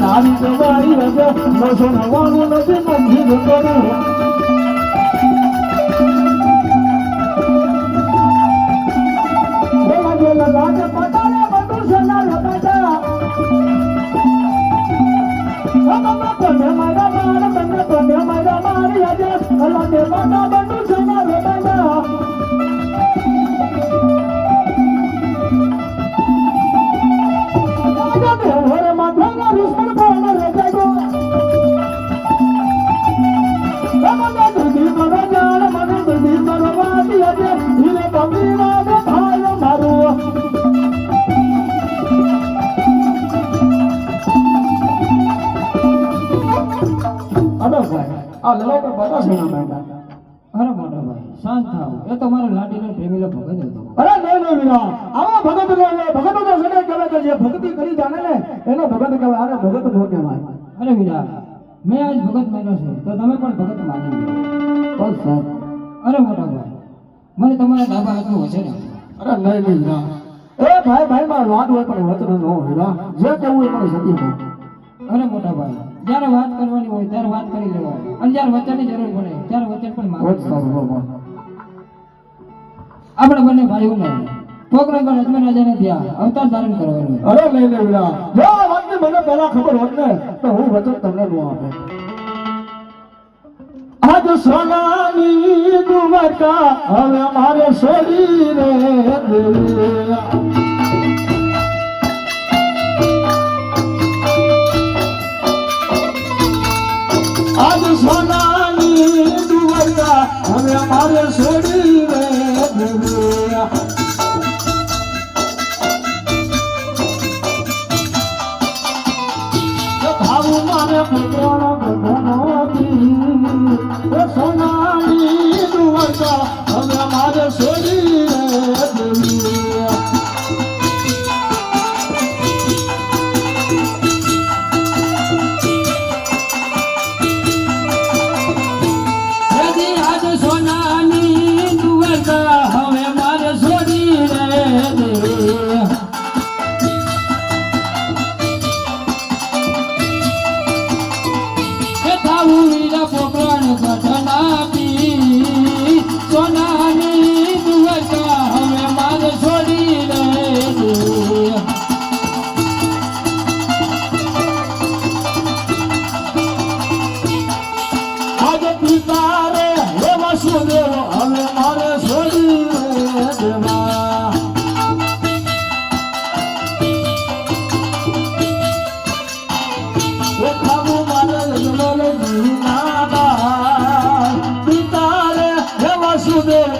નારી તમારી રજા નસો નવાનું નથી મંજૂર કરું મારા માર તમે તમે મારા મારી આજે લાગે પટા બધું અડો ભાઈ આ લલો પર બતા છે ના બેટા અરે મોટા ભાઈ શાંત થાવ એ તો મારો લાડીનો પ્રેમીલો ભગત હતો અરે નહીં નહીં વિના આવો ભગત નો ભગત તો સને કહેવાય કે જે ભક્તિ કરી જાણે ને એનો ભગત કહેવાય અરે ભગત નો કહેવાય અરે વીરા મેં આજ ભગત માન્યો છે તો તમે પણ ભગત માની લો બસ સર અરે મોટા ભાઈ મને તમારા ડાબા હાથનું હશે ને અરે નહીં નહીં વિના એ ભાઈ ભાઈ માં વાત હોય પણ વચન ન હોય જે કહેવું એ મને સતી અરે મોટા ભાઈ જ્યારે વાત કરવાની હોય ત્યારે વાત કરી લેવાય. અને જ્યારે વચનની જરૂર પડે ત્યારે વચન પણ આપણે બંને ભાઈઓને પોકરણગઢ અજમેર રાજાને ત્યાં અવતાર ધારણ કરવાનું અરે લે વિના જો વાતની મને પહેલા ખબર હોત ને તો હું વચન તમને ન આપે. આજ સોનાની દુવટા હવે મારે સોરી રે દેવા. આજ સોનાની દુવરિયા, હવે અમારે છોડી રે ભાવું મારે પુત્રનો બધાનો સોનાની દુવરિયા, હવે અમારે છોડી રે સોનાની દુવતા હવે મારે છોડી રે એ થાવું વીરા પોકરણ ઘટના પી. સોનાની દુવતા હવે મારે છોડી રે આજે પિતા